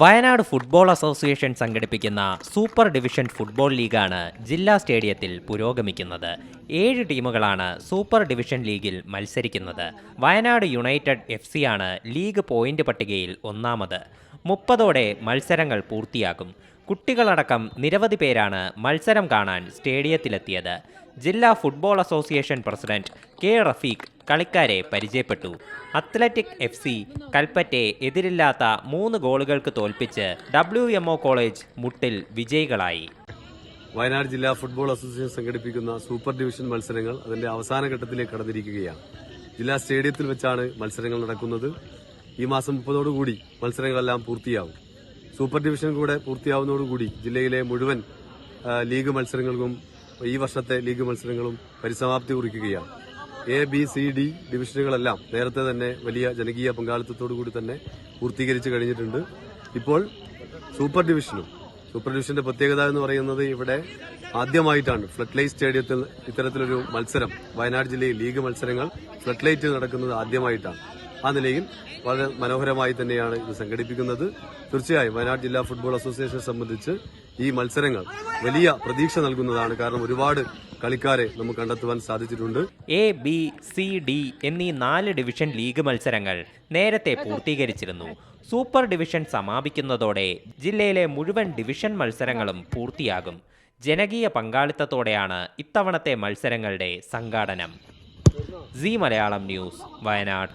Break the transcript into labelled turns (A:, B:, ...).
A: Wayanad football association സംഘടിപ്പിക്കുന്ന super division football ലീഗാണ് ജില്ലാ സ്റ്റേഡിയത്തിൽ പുരോഗമിക്കുന്നത്. ഏഴ് ടീമുകളാണ് സൂപ്പർ ഡിവിഷൻ ലീഗിൽ മത്സരിക്കുന്നത്. വയനാട് യുണൈറ്റഡ് എഫ് സിയാണ് ലീഗ് പോയിന്റ് പട്ടികയിൽ ഒന്നാമത്. മുപ്പതോടെ മത്സരങ്ങൾ പൂർത്തിയാകും. കുട്ടികളടക്കം നിരവധി പേരാണ് മത്സരം കാണാൻ സ്റ്റേഡിയത്തിലെത്തിയത്. ജില്ലാ football association president K Rafeeq കളിക്കാരെ പരിചയപ്പെട്ടു. അത്ലറ്റിക് എഫ് സി കൽപ്പറ്റയെ എതിരില്ലാത്ത മൂന്ന് ഗോളുകൾക്ക് തോൽപ്പിച്ച് ഡബ്ല്യു എം കോളേജ് മുട്ടിൽ വിജയികളായി.
B: വയനാട് ജില്ലാ ഫുട്ബോൾ അസോസിയേഷൻ സംഘടിപ്പിക്കുന്ന സൂപ്പർ ഡിവിഷൻ മത്സരങ്ങൾ അതിന്റെ അവസാന ഘട്ടത്തിലേക്ക് കടന്നിരിക്കുകയാണ്. ജില്ലാ സ്റ്റേഡിയത്തിൽ വെച്ചാണ് മത്സരങ്ങൾ നടക്കുന്നത്. ഈ മാസം മുപ്പതോടുകൂടി മത്സരങ്ങളെല്ലാം പൂർത്തിയാവും. സൂപ്പർ ഡിവിഷൻ കൂടെ പൂർത്തിയാവുന്നതോടുകൂടി ജില്ലയിലെ മുഴുവൻ ലീഗ് മത്സരങ്ങൾക്കും ഈ വർഷത്തെ ലീഗ് മത്സരങ്ങളും പരിസമാപ്തി കുറിക്കുകയാണ്. എ ബി സി ഡി ഡിവിഷനുകളെല്ലാം നേരത്തെ തന്നെ വലിയ ജനകീയ പങ്കാളിത്തത്തോടു കൂടി തന്നെ പൂർത്തീകരിച്ചു കഴിഞ്ഞിട്ടുണ്ട്. ഇപ്പോൾ സൂപ്പർ ഡിവിഷനും സൂപ്പർ ഡിവിഷന്റെ പ്രത്യേകത എന്ന് പറയുന്നത് ഇവിടെ ആദ്യമായിട്ടാണ് ഫ്ലഡ് ലൈറ്റ് സ്റ്റേഡിയത്തിൽ ഇത്തരത്തിലൊരു മത്സരം വയനാട് ജില്ലയിൽ ലീഗ് മത്സരങ്ങൾ ഫ്ലഡ് ലൈറ്റിൽ നടക്കുന്നത് ആദ്യമായിട്ടാണ്. ആ നിലയിൽ വളരെ മനോഹരമായി തന്നെയാണ് ഇത് സംഘടിപ്പിക്കുന്നത്. തീർച്ചയായും വയനാട് ജില്ലാ ഫുട്ബോൾ അസോസിയേഷനെ സംബന്ധിച്ച് ഈ മത്സരങ്ങൾ വലിയ പ്രതീക്ഷ നൽകുന്നതാണ്. കാരണം ഒരുപാട് കളിക്കാരെ നമുക്ക് കണ്ടെത്തുവാൻ സാധിച്ചിട്ടുണ്ട്.
A: എ ബി സി ഡി എന്നീ നാല് ഡിവിഷൻ ലീഗ് മത്സരങ്ങൾ നേരത്തെ പൂർത്തീകരിച്ചിരുന്നു. സൂപ്പർ ഡിവിഷൻ സമാപിക്കുന്നതോടെ ജില്ലയിലെ മുഴുവൻ ഡിവിഷൻ മത്സരങ്ങളും പൂർത്തിയാകും. ജനകീയ പങ്കാളിത്തത്തോടെയാണ് ഇത്തവണത്തെ മത്സരങ്ങളുടെ സംഘാടനം. C Malayalam news Wayanad.